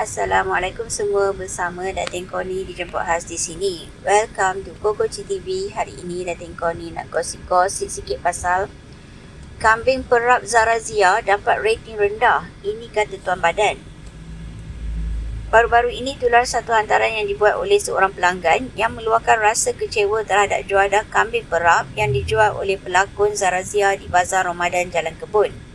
Assalamualaikum semua bersama Datin Koni dijemput khas di sini. Welcome to Koko TV. Hari ini Datin Koni nak gosip-gosip sikit pasal kambing perap Zarazia dapat rating rendah. Ini kata Tuan Badan. Baru-baru ini tular satu hantaran yang dibuat oleh seorang pelanggan yang meluahkan rasa kecewa terhadap juadah kambing perap yang dijual oleh pelakon Zarazia di Bazar Ramadan Jalan Kebun.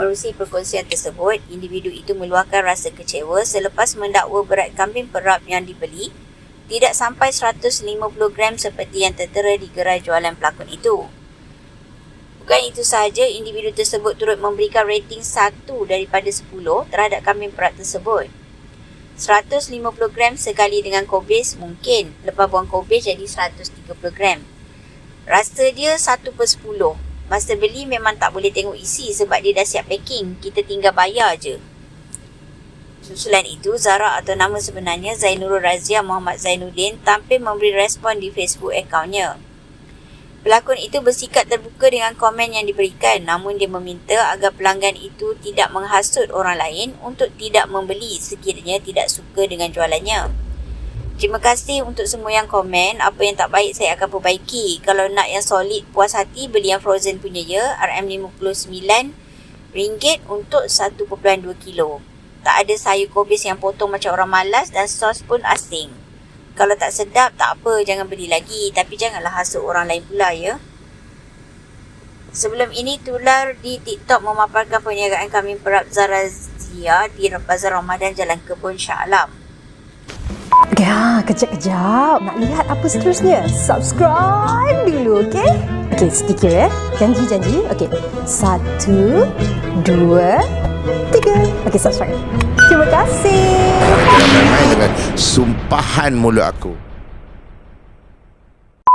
Merusi perkongsian tersebut, individu itu meluahkan rasa kecewa selepas mendakwa berat kambing perap yang dibeli tidak sampai 150 gram seperti yang tertera di gerai jualan pelakon itu. Bukan itu sahaja, individu tersebut turut memberikan rating 1 daripada 10 terhadap kambing perap tersebut. 150 gram sekali dengan kobis mungkin, lepas buang kobis jadi 130 gram. Rasa dia 1 per 10. Masa beli memang tak boleh tengok isi sebab dia dah siap packing. Kita tinggal bayar je. Susulan itu, Zara atau nama sebenarnya Zainurul Razia Muhammad Zainuddin tampil memberi respon di Facebook akaunnya. Pelakon itu bersikap terbuka dengan komen yang diberikan namun dia meminta agar pelanggan itu tidak menghasut orang lain untuk tidak membeli sekiranya tidak suka dengan jualannya. Terima kasih untuk semua yang komen. Apa yang tak baik saya akan perbaiki. Kalau nak yang solid, puas hati, beli yang frozen punya ya. RM59 ringgit untuk 1.2 kilo. Tak ada sayur kobis yang potong macam orang malas dan sos pun asing. Kalau tak sedap, tak apa. Jangan beli lagi. Tapi janganlah hasut orang lain pula ya. Sebelum ini, tular di TikTok memaparkan perniagaan kami perap Zarazia di Bazar Ramadan Jalan Kebun Shah Alam. Ya, kejap-kejap. Nak lihat apa seterusnya? Subscribe dulu, okey? Okey, sedikit ya. Janji-janji. Okey. Satu, dua, tiga. Okey, subscribe. Terima kasih. Jangan main-main dengan sumpahan mulut aku.